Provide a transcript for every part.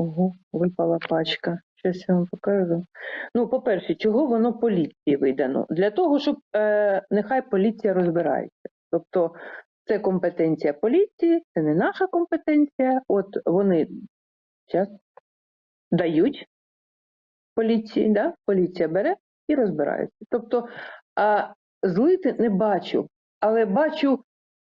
Ого, випала пачка. Щось я вам покажу. Ну, по-перше, чого воно поліції видано? Для того, щоб е, нехай поліція розбирається. Тобто це компетенція поліції, це не наша компетенція. От вони зараз дають поліції, да? поліція бере і розбирається. Тобто а, злити не бачу, але бачу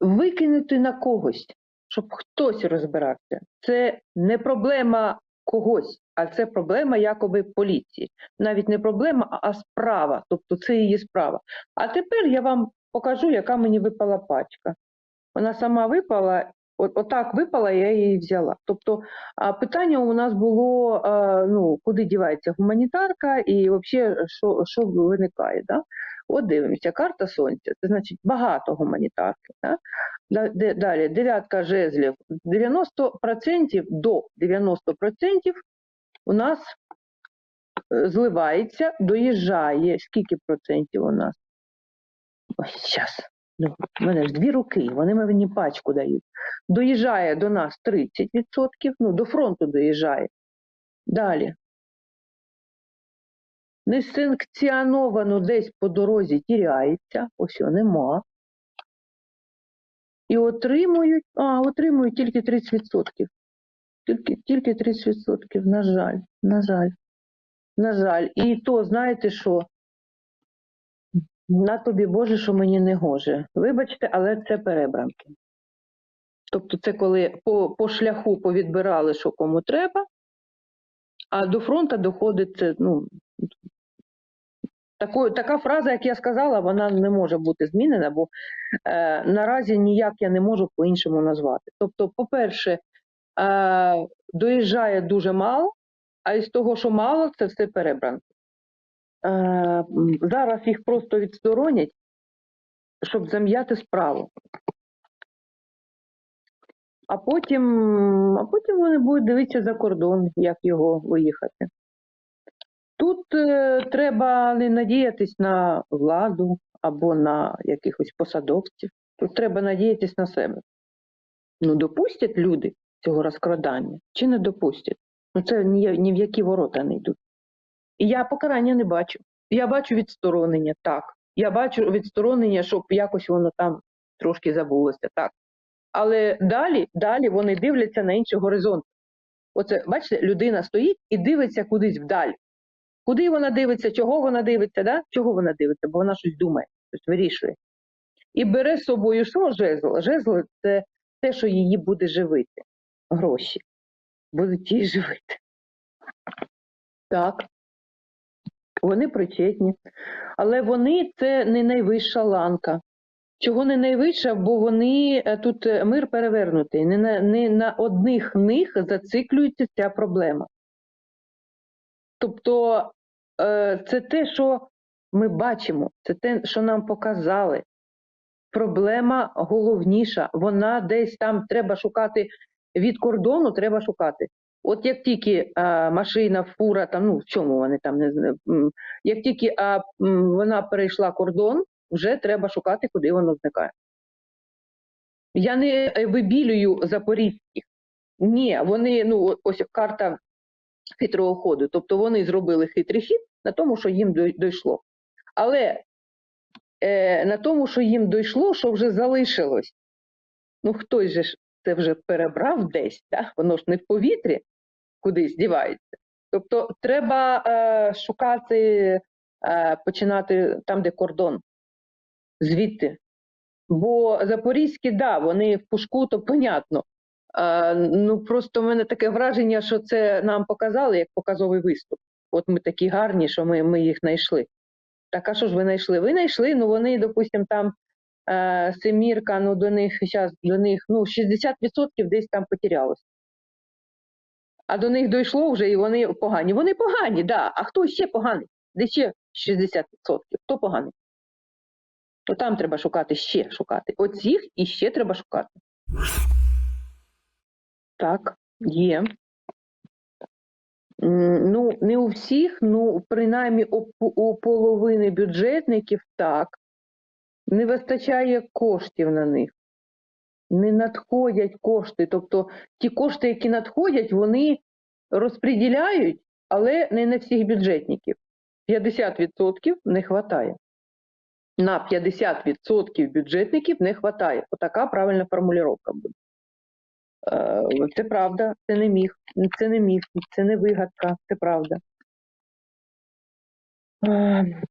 викинути на когось, щоб хтось розбирався. Це не проблема когось, а це проблема якоби поліції. Навіть не проблема, а- справа. Тобто це її справа. А тепер я вам покажу, яка мені випала пачка. Вона сама випала, от, отак випала, я її взяла. Тобто питання у нас було: ну, куди дівається гуманітарка і взагалі, що, що виникає. Да? От дивимося, карта сонця, це значить багато гуманітарки. Да? Далі, дев'ятка жезлів. 90% до 90% у нас е, зливається, доїжджає. Скільки процентів у нас? Ось зараз. Ну, в мене ж дві руки, вони мені пачку дають. Доїжджає до нас 30%, ну, до фронту доїжджає. Далі. Несанкціоновано десь по дорозі тіряється, ось його нема. І отримують, а, отримують тільки 30%. Тільки, тільки 30%, на жаль, на жаль, на жаль. І то, знаєте що? На тобі Боже, що мені не гоже. Вибачте, але це перебранки. Тобто це коли по, по шляху повідбирали, що кому треба, а до фронту доходить це, ну, такою, така фраза, як я сказала, вона не може бути змінена, бо е, наразі ніяк я не можу по-іншому назвати. Тобто, по-перше, е, доїжджає дуже мало, а із того, що мало, це все перебранки. Е, зараз їх просто відсторонять, щоб зам'яти справу. А потім, а потім вони будуть дивитися за кордон, як його виїхати. Тут е, треба не надіятись на владу або на якихось посадовців. Тут треба надіятись на себе. Ну, допустять люди цього розкрадання чи не допустять? Ну, це ні, ні в які ворота не йдуть. І я покарання не бачу. Я бачу відсторонення, так. Я бачу відсторонення, щоб якось воно там трошки забулося, так. Але далі, далі вони дивляться на інший горизонт. Оце, бачите, людина стоїть і дивиться кудись вдаль. Куди вона дивиться, чого вона дивиться, да? чого вона дивиться, бо вона щось думає, щось вирішує. І бере з собою що жезл? Жезл це те, що її буде живити. Гроші. Будуть її живити. Так. Вони причетні. Але вони це не найвища ланка. Чого не найвища, бо вони е, тут е, мир перевернутий. Не на, не на одних них зациклюється ця проблема. Тобто е, це те, що ми бачимо, це те, що нам показали. Проблема головніша, вона десь там треба шукати від кордону, треба шукати. От як тільки а, машина, фура, там, ну в чому вони там не як тільки а, вона перейшла кордон, вже треба шукати, куди воно зникає. Я не е, вибілюю запорізьких. Ні, вони, ну, ось карта хитрого ходу. Тобто вони зробили хитрий хід на тому, що їм дійшло. Але е, на тому, що їм дійшло, що вже залишилось. Ну, хтось же ж це вже перебрав десь, да? воно ж не в повітрі кудись дівається. Тобто треба е, шукати, е, починати там, де кордон, звідти. Бо запорізькі, да, вони в пушку, то понятно. Ну просто в мене таке враження, що це нам показали як показовий виступ. От ми такі гарні, що ми, ми їх знайшли. Так, а що ж ви знайшли? Ви знайшли, ну вони, допустимо, там е, семірка, ну до них зараз до них ну 60% десь там потерялось. А до них дійшло вже, і вони погані. Вони погані, да. А хто ще поганий? Де ще 60%? Хто поганий? То там треба шукати ще шукати. Оцих і ще треба шукати. Так, є. Ну, не у всіх, ну, принаймні у, половини бюджетників так. Не вистачає коштів на них. Не надходять кошти. Тобто ті кошти, які надходять, вони розподіляють, але не на всіх бюджетників. 50% не вистачає. На 50% бюджетників не вистачає. Отака правильна формулювання буде. Е, Це правда, це не міф, це не міф, це не вигадка, це правда. Е,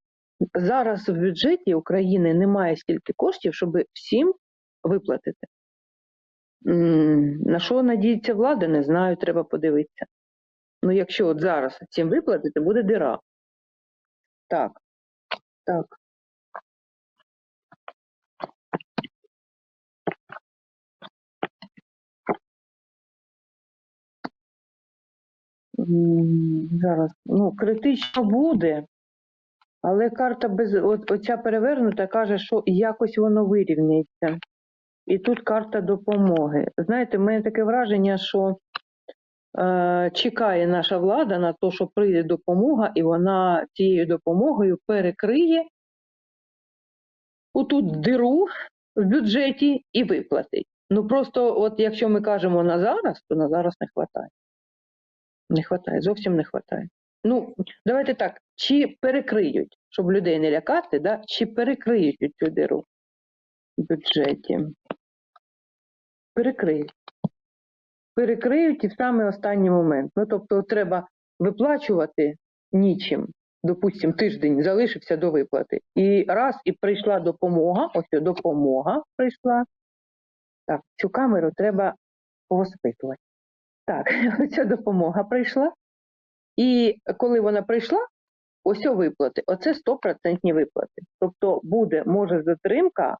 Зараз в бюджеті України немає стільки коштів, щоб всім виплатити. На що надіється влада, не знаю, треба подивитися. Ну, якщо от зараз цим виплатити, буде дира. Так, так. Зараз, ну, критично буде, але карта без от, оця перевернута каже, що якось воно вирівняється. І тут карта допомоги. Знаєте, в мене таке враження, що е, чекає наша влада на те, що прийде допомога, і вона цією допомогою перекриє отут диру в бюджеті і виплатить. Ну просто, от якщо ми кажемо на зараз, то на зараз не вистачає. Не вистачає, зовсім не вистачає. Ну, давайте так, чи перекриють, щоб людей не лякати, да? чи перекриють цю диру в бюджеті? Перекриють. Перекриють і в саме останній момент. Ну, тобто, треба виплачувати нічим. Допустим, тиждень залишився до виплати. І раз і прийшла допомога, ось допомога прийшла. Так, цю камеру треба повоспитувати. Так, оця допомога прийшла. І коли вона прийшла, ось виплати, оце 100% виплати. Тобто буде, може, затримка,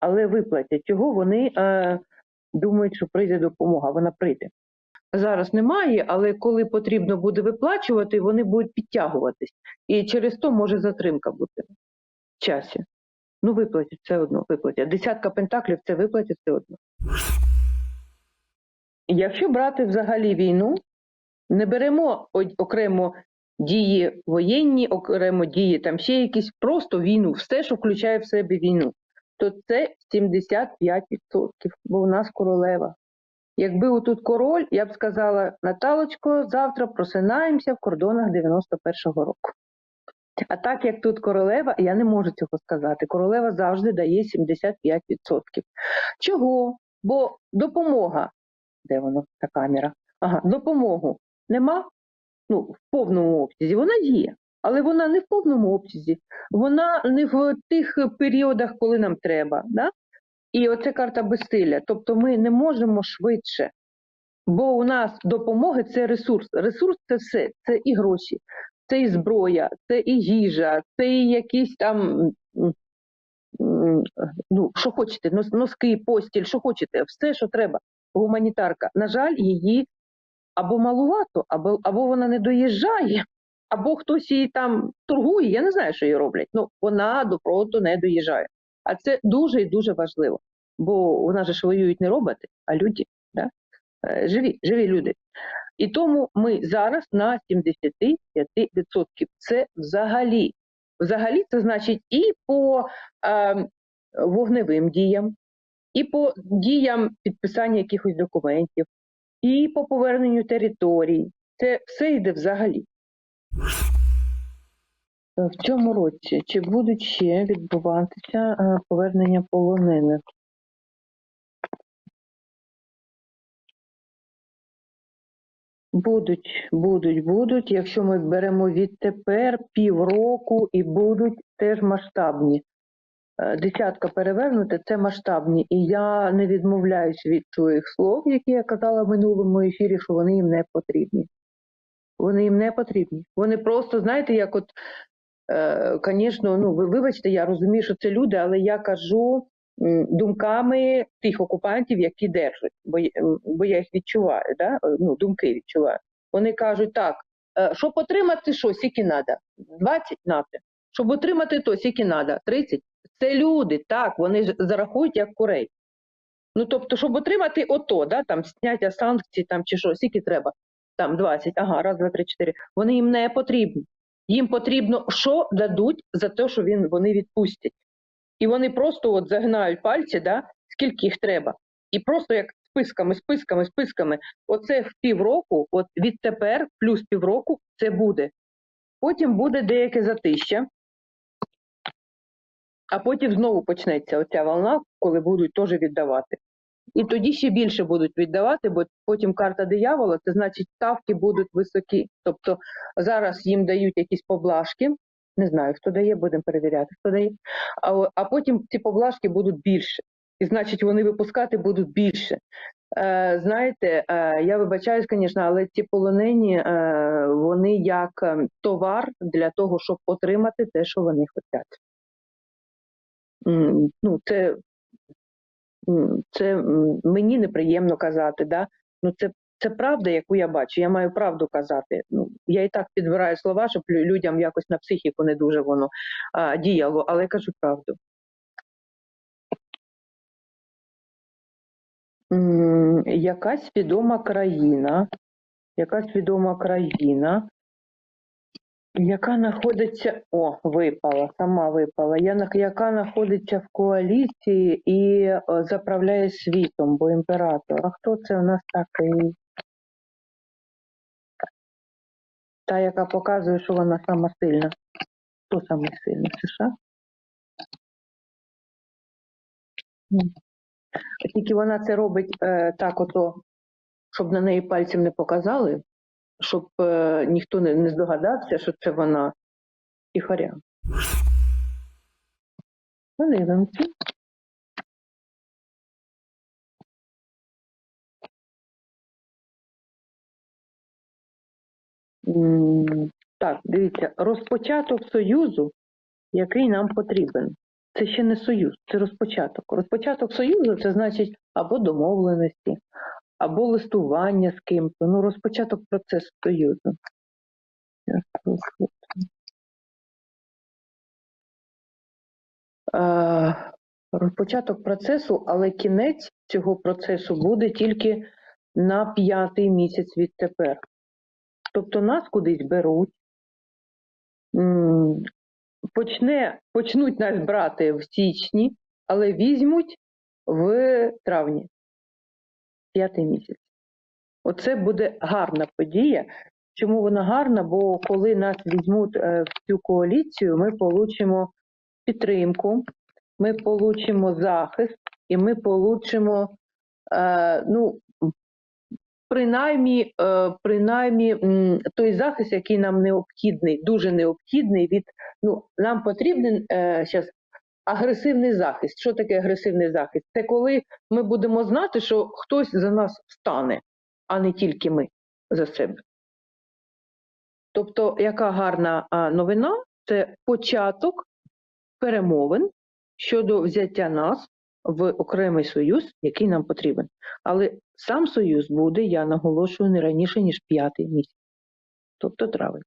але виплатять. Чого вони е, думають, що прийде допомога, вона прийде. Зараз немає, але коли потрібно буде виплачувати, вони будуть підтягуватись. І через то може затримка бути в часі. Ну, виплатять все одно, виплатять. Десятка пентаклів це виплатять все одно. Якщо брати взагалі війну, не беремо окремо дії воєнні, окремо дії там ще якісь, просто війну, все, що включає в себе війну, то це 75%, бо в нас королева. Якби отут король, я б сказала, Наталочко, завтра просинаємося в кордонах 91-го року. А так як тут королева, я не можу цього сказати. Королева завжди дає 75%. Чого? Бо допомога, де воно та камера? Ага, допомогу нема ну, в повному обсязі. Вона є, але вона не в повному обсязі. Вона не в тих періодах, коли нам треба. Да? І оце карта безсилля. Тобто ми не можемо швидше. Бо у нас допомоги це ресурс. Ресурс це все, це і гроші, це і зброя, це і їжа, це і якісь там, ну, що хочете, носки, постіль, що хочете, все, що треба. Гуманітарка. На жаль, її або малувато, або, або вона не доїжджає, або хтось її там торгує. Я не знаю, що її роблять. Ну, вона до фронту не доїжджає. А це дуже і дуже важливо. Бо же ж воюють не роботи, а люди. Да? Е, живі, живі люди. І тому ми зараз на 75%. Це взагалі. Взагалі, це значить і по е, вогневим діям, і по діям підписання якихось документів, і по поверненню територій. Це все йде взагалі. В цьому році чи будуть ще відбуватися е, повернення полонених? Будуть, будуть, будуть. Якщо ми беремо відтепер півроку і будуть теж масштабні. Е, Десятка перевернути це масштабні. І я не відмовляюсь від своїх слов, які я казала в минулому ефірі, що вони їм не потрібні. Вони їм не потрібні. Вони просто, знаєте, як от, е, звісно, ну ви вибачте, я розумію, що це люди, але я кажу думками тих окупантів, які держать, бо, бо я їх відчуваю, да? е, ну, думки відчуваю. Вони кажуть, так, е, щоб отримати що, скільки треба? 20 нати. Щоб отримати то, скільки треба? 30. Це люди, так, вони ж зарахують як курей. Ну, тобто, щоб отримати ото, да, там, зняття санкцій там, чи що, скільки треба? Там 20, ага, раз, два, три, чотири. Вони їм не потрібні. Їм потрібно, що дадуть за те, що він, вони відпустять. І вони просто от загинають пальці, да, скільки їх треба. І просто як списками, списками, списками. Оце в півроку, от відтепер плюс півроку це буде. Потім буде деяке затища, а потім знову почнеться оця волна, коли будуть теж віддавати. І тоді ще більше будуть віддавати, бо потім карта диявола, це значить ставки будуть високі. Тобто зараз їм дають якісь поблажки. Не знаю, хто дає, будемо перевіряти, хто дає. А, а потім ці поблажки будуть більше. І значить, вони випускати будуть більше. Е, знаєте, е, я вибачаюсь, звісно, але ці полонені е, вони як е, товар для того, щоб отримати те, що вони хочуть. Ну, це, це мені неприємно казати, да? ну, це, це правда, яку я бачу. Я маю правду казати. Ну, я і так підбираю слова, щоб людям якось на психіку не дуже воно а, діяло, але я кажу правду. Якась відома країна, якась відома країна, яка знаходиться, о, випала, сама випала, я, яка знаходиться в коаліції і заправляє світом, бо імператор. А хто це у нас такий? Та, яка показує, що вона сама сильна. Хто саме сильний? США? Тільки вона це робить е, так, ото, щоб на неї пальцем не показали, щоб е, ніхто не, здогадався, що це вона тихаря. Так, дивіться, розпочаток союзу, який нам потрібен. Це ще не союз, це розпочаток. Розпочаток союзу це значить або домовленості, або листування з ким-то. Ну, розпочаток процесу союзу. Е, Розпочаток процесу, але кінець цього процесу буде тільки на п'ятий місяць відтепер. Тобто нас кудись беруть, почне, почнуть нас брати в січні, але візьмуть в травні, п'ятий місяць. Оце буде гарна подія. Чому вона гарна? Бо коли нас візьмуть е, в цю коаліцію, ми получимо підтримку, ми получимо захист і ми получимо, е, ну, принаймні, е, принаймні той захист, який нам необхідний, дуже необхідний від ну, нам потрібен зараз агресивний захист. Що таке агресивний захист? Це коли ми будемо знати, що хтось за нас встане, а не тільки ми за себе. Тобто, яка гарна новина? Це початок перемовин щодо взяття нас в окремий союз, який нам потрібен. Але сам союз буде, я наголошую, не раніше, ніж п'ятий місяць, тобто травень.